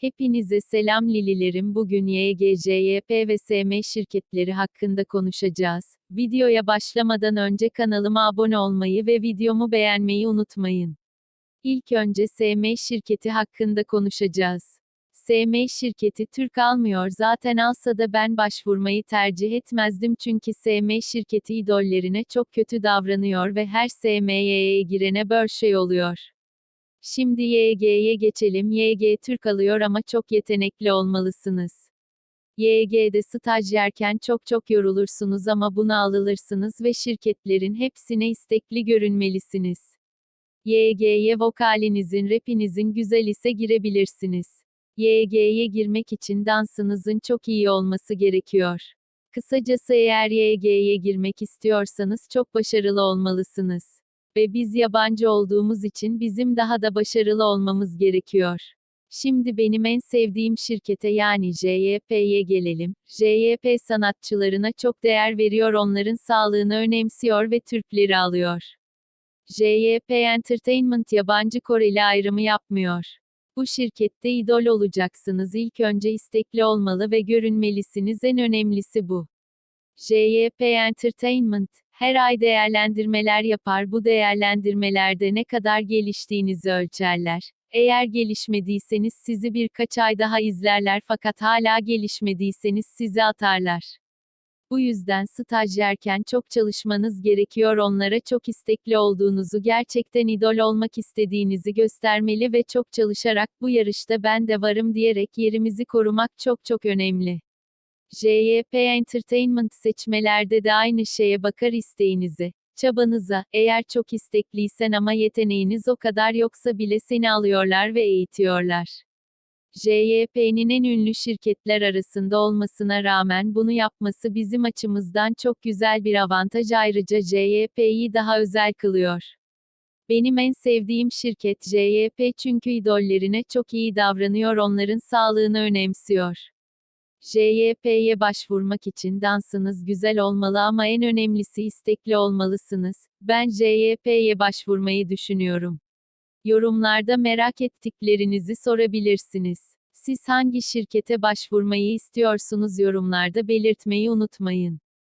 Hepinize selam Lililerim. Bugün YGJYP ve SM şirketleri hakkında konuşacağız. Videoya başlamadan önce kanalıma abone olmayı ve videomu beğenmeyi unutmayın. İlk önce SM şirketi hakkında konuşacağız. SM şirketi Türk almıyor zaten alsa da ben başvurmayı tercih etmezdim çünkü SM şirketi idollerine çok kötü davranıyor ve her SMY'ye girene böyle şey oluyor. Şimdi YG'ye geçelim. YG Türk alıyor ama çok yetenekli olmalısınız. YG'de stajyerken çok çok yorulursunuz ama buna alılırsınız ve şirketlerin hepsine istekli görünmelisiniz. YG'ye vokalinizin, rapinizin güzel ise girebilirsiniz. YG'ye girmek için dansınızın çok iyi olması gerekiyor. Kısacası eğer YG'ye girmek istiyorsanız çok başarılı olmalısınız ve biz yabancı olduğumuz için bizim daha da başarılı olmamız gerekiyor. Şimdi benim en sevdiğim şirkete yani JYP'ye gelelim. JYP sanatçılarına çok değer veriyor, onların sağlığını önemsiyor ve Türkleri alıyor. JYP Entertainment yabancı Koreli ayrımı yapmıyor. Bu şirkette idol olacaksınız. İlk önce istekli olmalı ve görünmelisiniz. En önemlisi bu. JYP Entertainment her ay değerlendirmeler yapar. Bu değerlendirmelerde ne kadar geliştiğinizi ölçerler. Eğer gelişmediyseniz sizi birkaç ay daha izlerler fakat hala gelişmediyseniz sizi atarlar. Bu yüzden stajyerken çok çalışmanız gerekiyor. Onlara çok istekli olduğunuzu, gerçekten idol olmak istediğinizi göstermeli ve çok çalışarak bu yarışta ben de varım diyerek yerimizi korumak çok çok önemli. JYP Entertainment seçmelerde de aynı şeye bakar isteğinizi, çabanıza, eğer çok istekliysen ama yeteneğiniz o kadar yoksa bile seni alıyorlar ve eğitiyorlar. JYP'nin en ünlü şirketler arasında olmasına rağmen bunu yapması bizim açımızdan çok güzel bir avantaj ayrıca JYP'yi daha özel kılıyor. Benim en sevdiğim şirket JYP çünkü idollerine çok iyi davranıyor onların sağlığını önemsiyor. JYP'ye başvurmak için dansınız güzel olmalı ama en önemlisi istekli olmalısınız. Ben JYP'ye başvurmayı düşünüyorum. Yorumlarda merak ettiklerinizi sorabilirsiniz. Siz hangi şirkete başvurmayı istiyorsunuz yorumlarda belirtmeyi unutmayın.